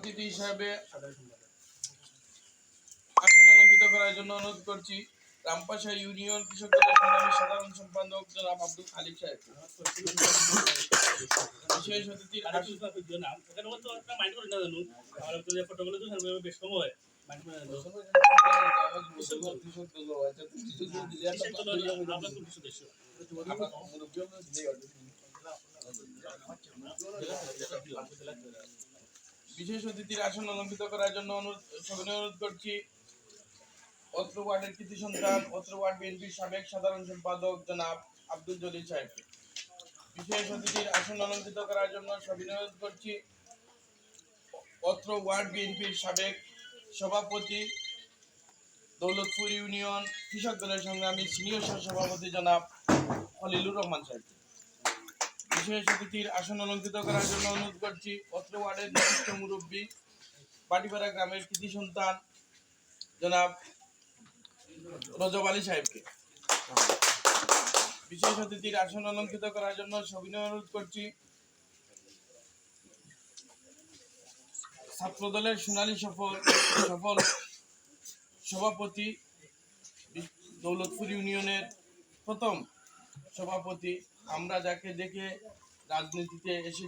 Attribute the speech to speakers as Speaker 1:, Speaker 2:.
Speaker 1: অতিথি হিসাবে আসন অলঙ্কিত করার জন্য অনুরোধ করছি। রামপাশা ইউনিয়ন কৃষক দলের সাধারণ সম্পাদক জনাব আব্দুল খালিক সাহেব। বিশেষ অতিথির আসন বিশেষ অতিথির আসন অলঙ্কিত করার জন্য অনুরোধ অনুরোধ করছি। অত্র ওয়ার্ডের কৃতি সন্তান, অত্র ওয়ার্ড বিএনপির সাবেক সাধারণ সম্পাদক জনাব আব্দুল জলিল সাহেবকে। বিশেষ অতিথির আসন অলঙ্কিত করার জন্য সবিনয় অনুরোধ করছি। অত্র ওয়ার্ড বিএনপির সাবেক সভাপতি, দৌলতপুর ইউনিয়ন কৃষক দলের সংগ্রামী সিনিয়র সভাপতি জনাব খলিলুর রহমান সাহেবকে। বিশেষ অতিথির আসন অলঙ্কিত করার জন্য অনুরোধ করছি অত্র ওয়ার্ডের বিশিষ্ট মুরব্বী পাটিপাড়া গ্রামের কৃতি সন্তান, জনাব রজব আলী সাহেবকে। বিশেষ অতিথির আসন অলঙ্কিত করার জন্য সবিনয় অনুরোধ করছি। ছাত্র দলের সোনালী সফল সফল সভাপতি, দৌলতপুর ইউনিয়নের প্রথম সভাপতি আমরা যাকে দেখে রাজনীতিতে এসে